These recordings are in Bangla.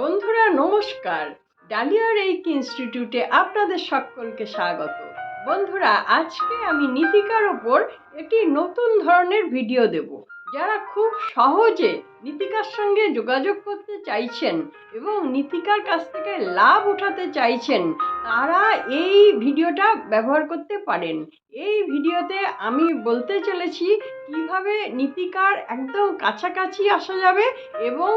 বন্ধুরা, নমস্কার। ডালিয়ার এইক ইনস্টিটিউটে আপনাদের সকলকে স্বাগত। বন্ধুরা, আজকে আমি নীতিকার ওপর একটি নতুন ধরনের ভিডিও দেব। যারা খুব সহজে নীতিকার সঙ্গে যোগাযোগ করতে চাইছেন এবং নীতিকার কাছ থেকে লাভ উঠাতে চাইছেন, তারা এই ভিডিওটা ব্যবহার করতে পারেন। এই ভিডিওতে আমি বলতে চলেছি কীভাবে নীতিকার একদম কাছাকাছি আসা যাবে এবং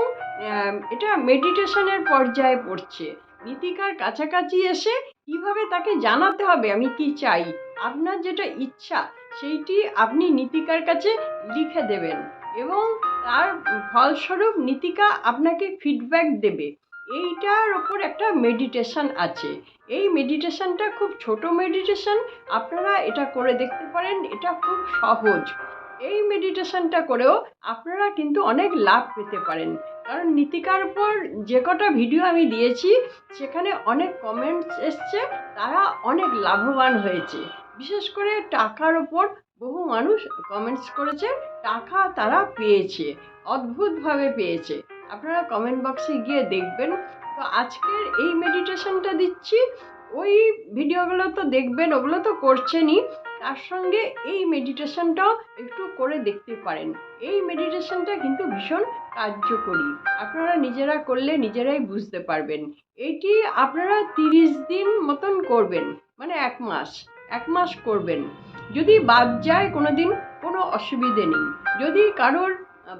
এটা মেডিটেশনের পর্যায়ে পড়ছে। নীতিকার কাছাকাছি এসে কীভাবে তাকে জানাতে হবে? আমি কি চাই? আপনার যেটা ইচ্ছা, সেইটি আপনি নীতিকার কাছে লিখে দেবেন এবং তার ফলস্বরূপ নীতিকা আপনাকে ফিডব্যাক দেবে। এইটার ওপর একটা মেডিটেশন আছে। এই মেডিটেশনটা খুব ছোট মেডিটেশন আপনারা এটা করে দেখতে পারেন, এটা খুব সহজ। এই মেডিটেশনটা করেও আপনারা কিন্তু অনেক লাভ পেতে পারেন। কারণ নীতিকার উপর যে কটা ভিডিও আমি দিয়েছি, সেখানে অনেক কমেন্টস এসছে, তারা অনেক লাভবান হয়েছে। বিশেষ করে টাকার ওপর বহু মানুষ কমেন্টস করেছে, টাকা তারা পেয়েছে, অদ্ভুতভাবে পেয়েছে। আপনারা কমেন্ট বক্সে গিয়ে দেখবেন। তো আজকের এই মেডিটেশনটা দিচ্ছি। ওই ভিডিওগুলো তো দেখবেন, ওগুলো তো করছেনই। তার সঙ্গে এই মেডিটেশনটাও একটু করে দেখতে পারেন। এই মেডিটেশনটা কিন্তু ভীষণ কার্যকরী। আপনারা নিজেরা করলে নিজেরাই বুঝতে পারবেন। এটি আপনারা তিরিশ দিন মতন করবেন মানে এক মাস এক মাস করবেন। যদি বাদ যায় কোনো দিন কোনো অসুবিধে নেই। যদি কারোর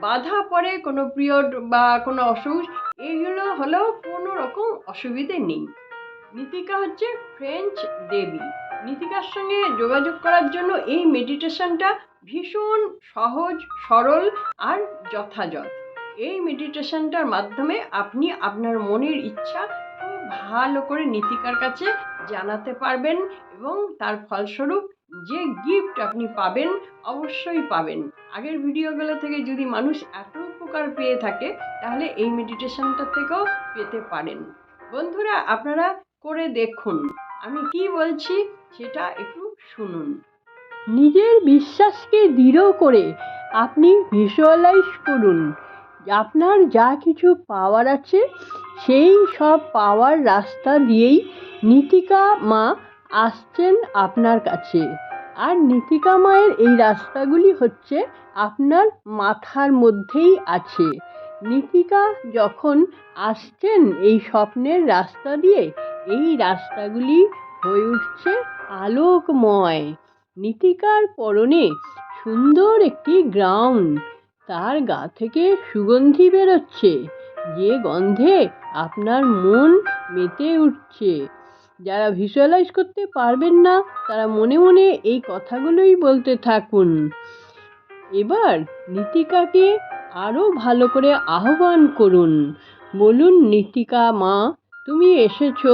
বাধা পড়ে, কোনো পিরিয়ড বা কোনো অসুখ, এইগুলো হলেও কোনো রকম অসুবিধে নেই। নীতিকা হচ্ছে ফ্রেঞ্চ দেবী নীতিকার সঙ্গে যোগাযোগ করার জন্য এই মেডিটেশনটা ভীষণ সহজ, সরল আর যথাযথ। এই মেডিটেশনটার মাধ্যমে আপনি আপনার মনের ইচ্ছা খুব ভালো করে নীতিকার কাছে জানাতে পারবেন এবং তার ফলস্বরূপ যে গিফট আপনি পাবেন অবশ্যই পাবেন। আগের ভিডিওগুলো থেকে যদি মানুষ এত উপকার পেয়ে থাকে, তাহলে এই মেডিটেশনটা থেকেও পেতে পারেন। বন্ধুরা, আপনারা করে দেখুন। আমি কি বলছি সেটা একটু শুনুন। নিজের বিশ্বাসকে দৃঢ় করে আপনি ভিজুয়ালাইজ করুন। আপনার যা কিছু পাওয়ার আছে, সেই সব পাওয়ার রাস্তা দিয়েই নীতিকা মা আসছেন আপনার কাছে। আর নীতিকা মায়ের এই রাস্তাগুলি হচ্ছে আপনার মাথার মধ্যেই আছে। নীতিকা যখন আসছেন এই স্বপ্নের রাস্তা দিয়ে, এই রাস্তাগুলি হয়ে উঠছে আলোকময়। নীতিকার পরনে সুন্দর একটি গ্রাউন্ড তার গা থেকে সুগন্ধি বেরোচ্ছে। যে গন্ধে আপনার মন মেতে উঠছে। যারা ভিজুয়ালাইজ করতে পারবেন না, তারা মনে মনে এই কথাগুলোই বলতে থাকুন। এবার নীতিকাকে আরও ভালো করে আহ্বান করুন। বলুন, নীতিকা মা, তুমি এসেছ?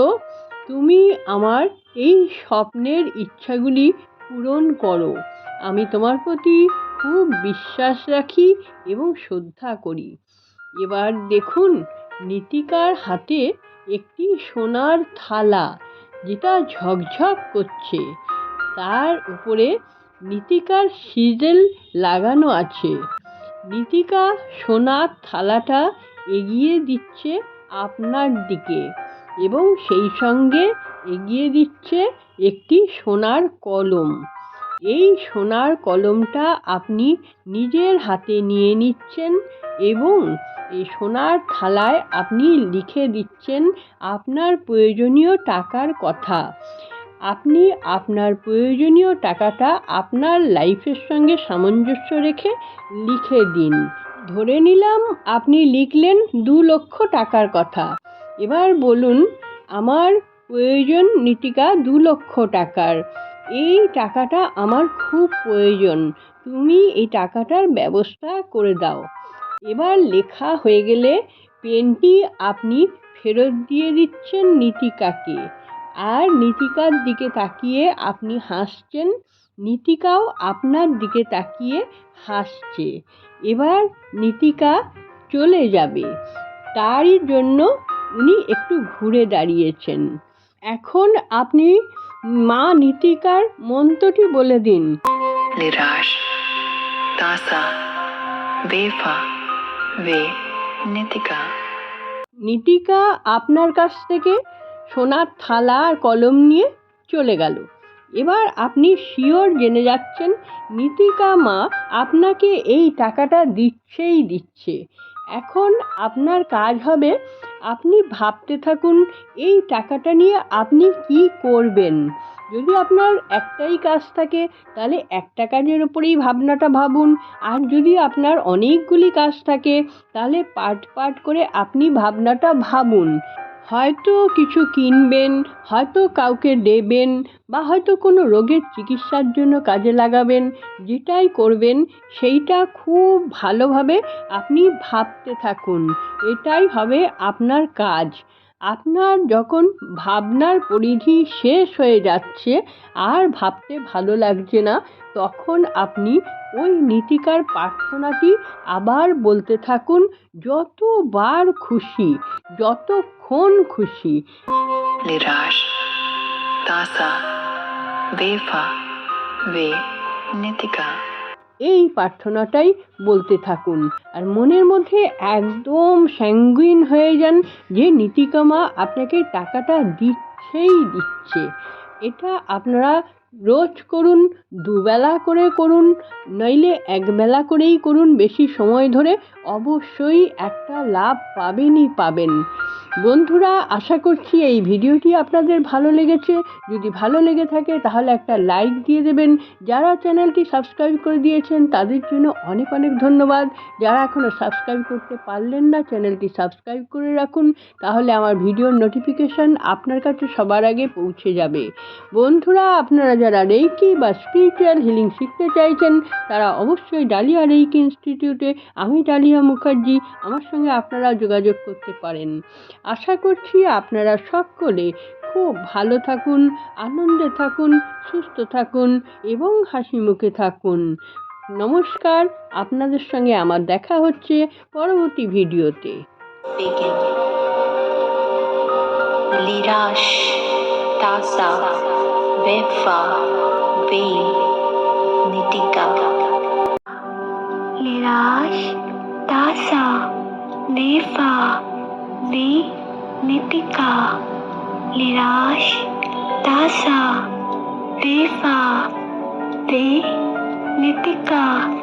তুমি আমার এই স্বপ্নের ইচ্ছাগুলি পূরণ করো। আমি তোমার প্রতি খুব বিশ্বাস রাখি এবং শ্রদ্ধা করি। এবার দেখুন, নীতিকার হাতে একটি সোনার থালা, যেটা ঝকঝক করছে। তার উপরে নীতিকার সিজেল লাগানো আছে। নীতিকা সোনার থালাটা এগিয়ে দিচ্ছে আপনার দিকে এবং সেই সঙ্গে এগিয়ে দিচ্ছে একটি সোনার কলম। এই সোনার কলমটা আপনি নিজের হাতে নিয়ে নিচ্ছেন এবং এই সোনার থালায় আপনি লিখে দিচ্ছেন আপনার প্রয়োজনীয় টাকার কথা। আপনি আপনার প্রয়োজনীয় টাকাটা আপনার লাইফের সঙ্গে সামঞ্জস্য রেখে লিখে দিন। ধরে নিলাম আপনি লিখলেন দু লক্ষ টাকার কথা। এবার বলুন, আমার প্রয়োজন নীতিকা দু লক্ষ টাকার। এই টাকাটা আমার খুব প্রয়োজন। তুমি এই টাকাটার ব্যবস্থা করে দাও। এবার লেখা হয়ে গেলে পেনটি আপনি ফেরত দিয়ে দিচ্ছেন নীতিকাকে। আর নীতিকার দিকে তাকিয়ে আপনি হাসছেন নীতিকাও আপনার দিকে তাকিয়ে হাসছে। এবার নীতিকা চলে যাবে। তারই জন্য উনি একটু ঘুরে দাঁড়িয়েছেন। এখন আপনি মা নীতিকার মন্ত্রটি বলে দিন। নিরাশ তাসা বেফা বে নীতিকা। নীতিকা আপনার কাছ থেকে সোনার থালা আর কলম নিয়ে চলে গেল। এবার আপনি শিওর জেনে যাচ্ছেন, নীতিকা মা আপনাকে এই টাকাটা দিচ্ছেই দিচ্ছে। এখন আপনার কাজ হবে, আপনি ভাবতে থাকুন, এই টাকাটা নিয়ে আপনি কি করবেন। যদি আপনার একটাই কাজ থাকে, তাহলে একটা কাজের ওপরেই ভাবনাটা ভাবুন। আর যদি আপনার অনেকগুলি কাজ থাকে, তাহলে পার্ট পার্ট করে আপনি ভাবনাটা ভাবুন। হয়তো কিছু কিনবেন, হয়তো কাউকে দেবেন বা হয়তো কোনো রোগের চিকিৎসার জন্য কাজে লাগাবেন। যেটাই করবেন, সেইটা খুব ভালোভাবে আপনি ভাবতে থাকুন। এটাই হবে আপনার কাজ। আপনার যখন ভাবনার পরিধি শেষ হয়ে যাচ্ছে, আর ভাবতে ভালো লাগছে না, তখন আপনি ওই নীতিকার প্রার্থনাটি আবার বলতে থাকুন, যতবার খুশি ভীষণ খুশি। নিরাশ তাসা বেফা বে নেতিকা। এই প্রার্থনাটাই বলতে থাকুন। আর মনের মধ্যে একদম স্যাঙ্গুইন হয়ে যান যে নীতিকামা আপনাকে টাকাটা দিচ্ছেই দিচ্ছে। এটা আপনারা রোজ করুন দুবেলা করে করুন নইলে একবেলা করেই করুন বেশি সময় ধরে অবশ্যই একটা লাভ পাবেনই পাবেন। বন্ধুরা, আশা করছি এই ভিডিওটি আপনাদের ভালো লেগেছে। যদি ভালো লেগে থাকে, তাহলে একটা লাইক দিয়ে দেবেন। যারা চ্যানেলটি সাবস্ক্রাইব করে দিয়েছেন, তাদের জন্য অনেক অনেক ধন্যবাদ। যারা এখনও সাবস্ক্রাইব করতে পারলেন না, চ্যানেলটি সাবস্ক্রাইব করে রাখুন। তাহলে আমার ভিডিওর নোটিফিকেশান আপনার কাছে সবার আগে পৌঁছে যাবে। বন্ধুরা, আপনারা যারা রেইকি বা স্পিরিচুয়াল হিলিং শিখতে চাইছেন, তারা অবশ্যই ডালিয়া রেইকি ইনস্টিটিউটে আমি ডালিয়া মুখার্জি, আমার সঙ্গে আপনারা যোগাযোগ করতে পারেন। আশা করছি আপনারা সকলে খুব ভালো থাকুন আনন্দে থাকুন সুস্থ থাকুন এবং হাসি মুখে থাকুন। নমস্কার আপনাদের সঙ্গে আমার দেখা হচ্ছে পরবর্তী ভিডিওতে। নিরাশ তাসা বেফা তাসা ने नितिका निराश दासा रेफा दे नितिका।